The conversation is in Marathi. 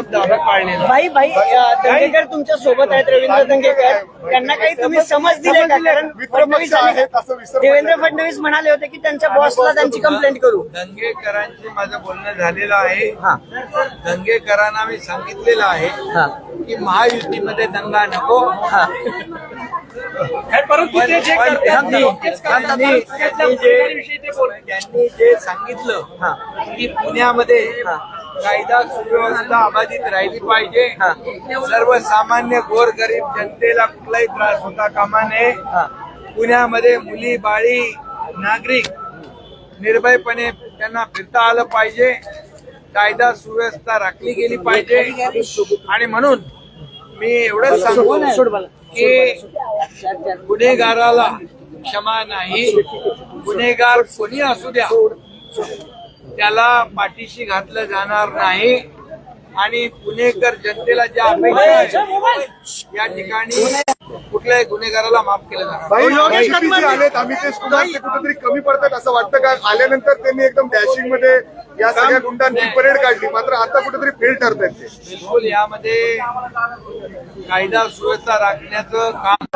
करण्याचा भाई भाई दंगेकर तुमच्यासोबत आहेत रवींद्र दंगेकर. त्यांना काही तुम्ही समज दिले का? कारण फडणवीस देवेंद्र फडणवीस म्हणाले होते की त्यांच्या बॉसला त्यांची कंप्लेंट करू. दंगेकरांशी माझं बोलणं झालेलं आहे. हा. दंगेकरांना मी सांगितलेलं आहे की महायुतीमध्ये दंगा नको. हा. परंतु ते जे त्यांनी जे सांगितलं हा. की पुण्यामध्ये. कायदा सुव्यवस्था अबाधित राहिली पाहिजे. सर्वसामान्य गोरगरीब जनतेला कुठलाही त्रास होता कामा नये. पुण्यामध्ये मुली बाळी नागरिक निर्भयपणे त्यांना फिरता आलं पाहिजे. कायदा सुव्यवस्था राखली गेली पाहिजे. आणि म्हणून मी एवढंच सांगू की गुन्हेगाराला क्षमा नाही. गुन्हेगार कोणी असू द्या. त्याला पाठीशी घातलं जाणार नाही. आणि पुणेकर जनतेला ज्या अपेक्षा आहेत, या ठिकाणी कुठल्याही गुन्हेगाराला माफ केलं जाणार आलेत? कुमार ते कुठेतरी कमी पडतात असं वाटतं का? आल्यानंतर त्यांनी एकदम डॅशिंगमध्ये या सगळ्या गुंडांची परेड काढली. मात्र आता कुठेतरी फेल ठरतायत ते. बिलकुल यामध्ये कायदा सुव्यवस्था राखण्याचं काम